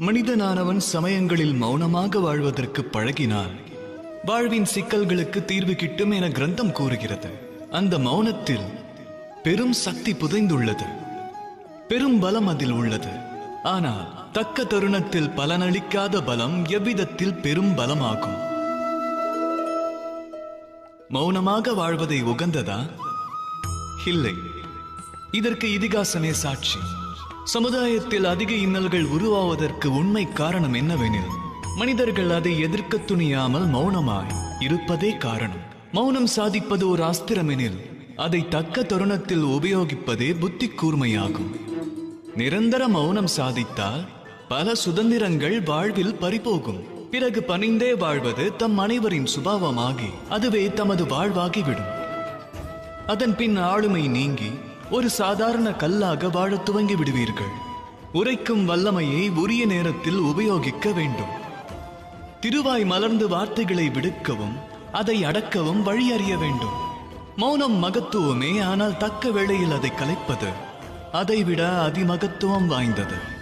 மனிதனானவன் சமயங்களில் மௌனமாக வாழ்வதற்கு பழகினான் வாழ்வின் சிக்கல்களுக்கு தீர்வு கிட்டும் என கிரந்தம் கூறுகிறது. அந்த மௌனத்தில் பெரும் சக்தி புதைந்துள்ளது. பெரும் பலம் அதில் உள்ளது. ஆனால் தக்க தருணத்தில் பலனளிக்காத பலம் எவ்விதத்தில் பெரும் பலமாகும்? மௌனமாக வாழ்வதை உகந்ததா? இல்லை. இதற்கு இதிகாசமே சாட்சி. சமுதாயத்தில் அதிக இன்னல்கள் உருவாவதற்கு உண்மை காரணம் என்னவெனில் மனிதர்கள் அதை எதிர்க்க துணியாமல் மௌனமாய் இருப்பதே காரணம். மௌனம் சாதிப்பது ஒரு அஸ்திரமெனில் அதை தக்க தருணத்தில் உபயோகிப்பதே புத்தி கூர்மையாகும். நிரந்தர மௌனம் சாதித்தால் பல சுதந்திரங்கள் வாழ்வில் பறிபோகும். பிறகு பணிந்தே வாழ்வது தம் அனைவரின் சுபாவமாகி அதுவே தமது வாழ்வாகிவிடும். அதன் பின் ஆளுமை நீங்கி ஒரு சாதாரண கல்லாக வாழத் துவங்கி விடுவீர்கள். உரைக்கும் வல்லமையை உரிய நேரத்தில் உபயோகிக்க வேண்டும். திருவாய் மலர்ந்து வார்த்தைகளை விடுக்கவும் அதை அடக்கவும் வழி அறிய வேண்டும். மௌனம் மகத்துவமே ஆனால் தக்க வேளையில் அதை கலைப்பது அதைவிட அதிமகத்துவம் வாய்ந்தது.